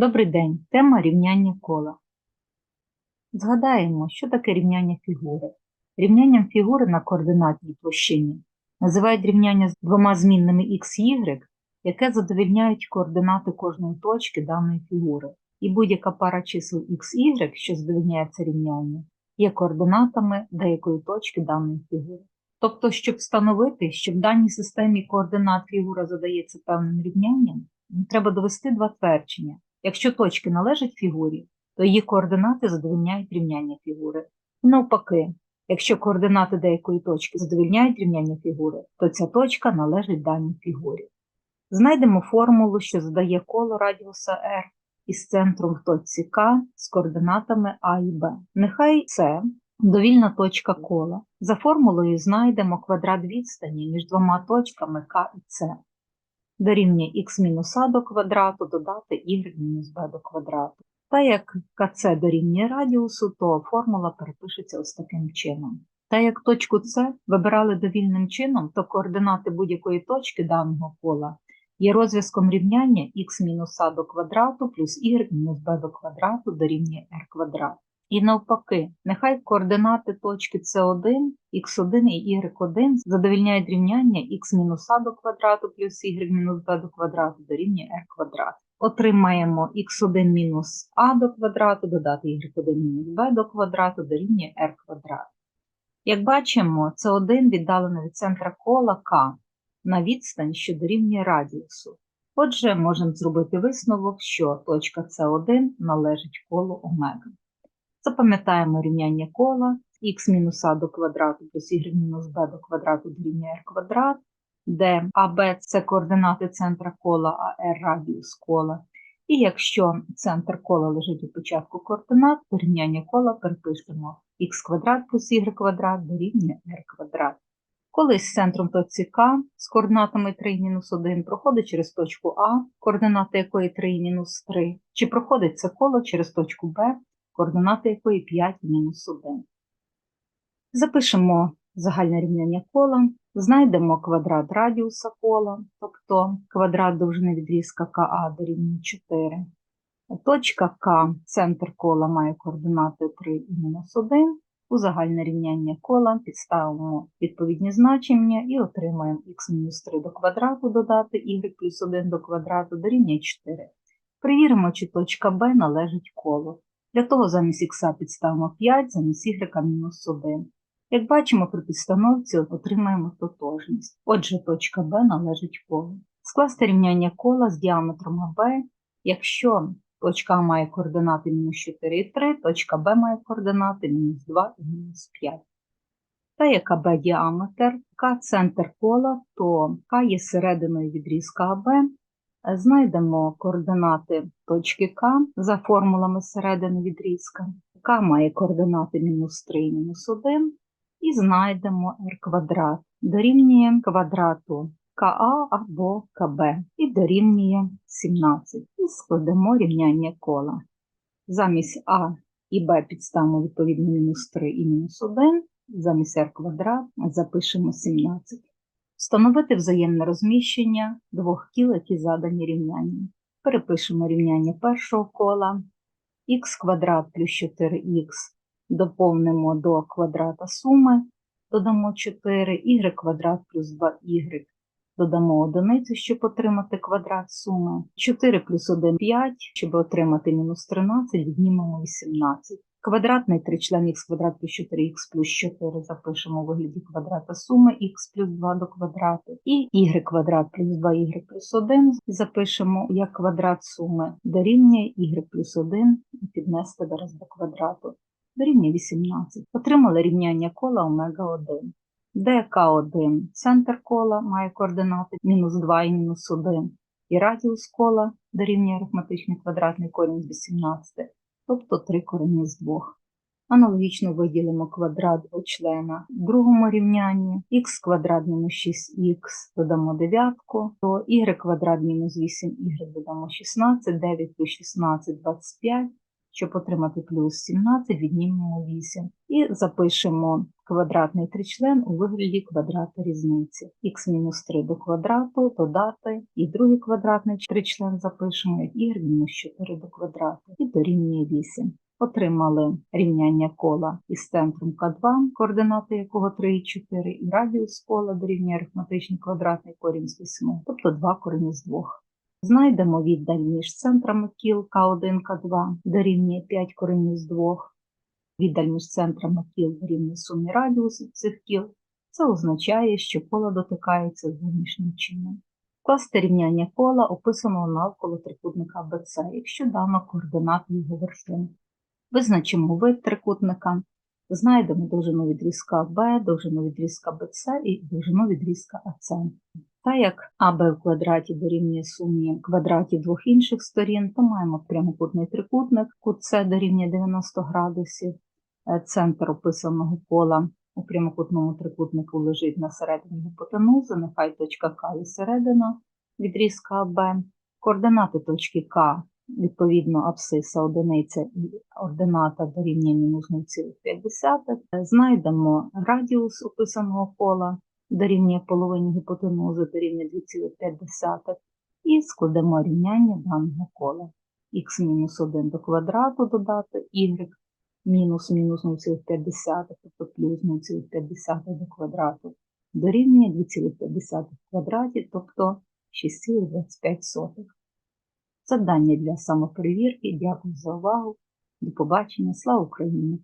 Добрий день. Тема рівняння кола. Згадаємо, що таке рівняння фігури. Рівнянням фігури на координатній площині називають рівняння з двома змінними x y, яке задовільняють координати кожної точки даної фігури. І будь-яка пара чисел x, y, що задовільняє це рівняння, є координатами деякої точки даної фігури. Тобто, щоб встановити, що в даній системі координат фігура задається певним рівнянням, треба довести два твердження. Якщо точки належать фігурі, то її координати задовільняють рівняння фігури. І навпаки, якщо координати деякої точки задовільняють рівняння фігури, то ця точка належить даній фігурі. Знайдемо формулу, що задає коло радіуса R із центром в точці К з координатами А і Б. Нехай це довільна точка кола. За формулою знайдемо квадрат відстані між двома точками К і С дорівнює х мінус а до квадрату додати y мінус b до квадрату. Та як КЦ дорівнює радіусу, то формула перепишеться ось таким чином. Та як точку С вибирали довільним чином, то координати будь-якої точки даного кола є розв'язком рівняння х мінус а до квадрату плюс y мінус b до квадрату дорівнює r квадрат. І навпаки, нехай координати точки С1, х1 і y1 задовільняють рівняння х мінус а до квадрату плюс y мінус b до квадрату дорівнює r квадрат. Отримаємо х1 мінус а до квадрату, додати y1 мінус b до квадрату дорівнює r квадрат. Як бачимо, С1 віддалено від центра кола К на відстань, що дорівнює радіусу. Отже, можемо зробити висновок, що точка С1 належить колу омега. Запам'ятаємо рівняння кола х мінус а до квадрату плюс y мінус b до квадрату дорівнює r квадрат, де АБ це координати центра кола, а r радіус кола. І якщо центр кола лежить у початку координат, то рівняння кола перепишемо х квадрат плюс y квадрат дорівнює r квадрат. Коли з центром точці К з координатами 3 мінус 1 проходить через точку А, координати якої 3 мінус 3, чи проходить це коло через точку Б, координати якої 5 мінус 1. Запишемо загальне рівняння кола, знайдемо квадрат радіуса кола, тобто квадрат довжини відрізка КА дорівнює 4. Точка К, центр кола має координати 3 і мінус 1. У загальне рівняння кола підставимо відповідні значення і отримаємо х-3 до квадрату додати y плюс 1 до квадрату дорівнює 4. Перевіримо, чи точка Б належить колу. Для того замість х підставимо 5, замість y мінус 1. Як бачимо, при підстановці отримаємо тотожність. Отже, точка Б належить колу. Скласти рівняння кола з діаметром АБ, якщо точка А має координати мінус 4 і 3, точка Б має координати мінус 2 і мінус 5. Та як АБ діаметр, К центр кола, то К є серединою відрізка АБ, Знайдемо координати точки К за формулами середини відрізка. К має координати мінус 3 і мінус 1. І знайдемо r квадрат. Дорівнює квадрату КА або КБ і дорівнює 17. І складемо рівняння кола. Замість А і Б підставимо відповідно мінус 3 і мінус 1. Замість r квадрат запишемо 17. Встановити взаємне розміщення двох кіл, які задані рівнянням. Перепишемо рівняння першого кола х квадрат плюс 4х доповнимо до квадрата суми, додамо 4, y квадрат плюс 2y, додамо одиницю, щоб отримати квадрат суми. 4 плюс 1 5, щоб отримати мінус 13, віднімемо 18. Квадратний тричлен х квадрат плюс 4х плюс 4 запишемо у вигляді квадрата суми х плюс 2 до квадрату. І y квадрат плюс 2y плюс 1 запишемо як квадрат суми дорівнює y плюс 1 і піднести зараз до квадрату. Дорівнює 18. Отримали рівняння кола омега 1. ДК1 центр кола має координати мінус 2 і мінус 1. І радіус кола дорівнює арифметичний квадратний корінь з 18 тобто 3 корені з 2. Аналогічно виділимо квадрат члена в другому рівнянні, х квадрат мінус 6х додамо дев'ятку, то y квадрат мінус 8y додамо 16, 9 плюс 16 25, Щоб отримати плюс 17, віднімемо 8. І запишемо квадратний тричлен у вигляді квадрата різниці. х мінус 3 до квадрату додати, і другий квадратний тричлен запишемо як y мінус 4 до квадрату і дорівнює 8. Отримали рівняння кола із центром К2, координати якого 3 і 4, і радіус кола дорівнює арифметичний квадратний корінь з 8, тобто 2 корінь з 2. Знайдемо віддаль між центрами кіл К1, К2 дорівнює 5 коренів з 2. Віддаль між центрами кіл дорівнює сумі радіусів цих кіл. Це означає, що коло дотикається зовнішнім чином. Класти рівняння кола описаного навколо трикутника BC, якщо дано координати його вершин. Визначимо вид трикутника, знайдемо довжину відрізка B, довжину відрізка BC і довжину відрізка AC. Та як АБ в квадраті дорівнює сумі квадратів двох інших сторін, то маємо прямокутний трикутник, кут С дорівнює 90 градусів, Е, центр описаного кола у прямокутному трикутнику лежить на середині гіпотенузи, нехай точка К є середина відрізка АБ, координати точки К, відповідно абсиса одиниця і ордината дорівнює мінус 0,5. Е, Знайдемо радіус описаного кола, дорівнює половині гіпотенузи, дорівнює 2,5 і складемо рівняння даного кола. х мінус 1 до квадрату додати y мінус мінус 0,5, тобто плюс 0,5 до квадрату, дорівнює 2,5 в квадраті, тобто 6,25. Завдання для самоперевірки. Дякую за увагу. До побачення. Слава Україні!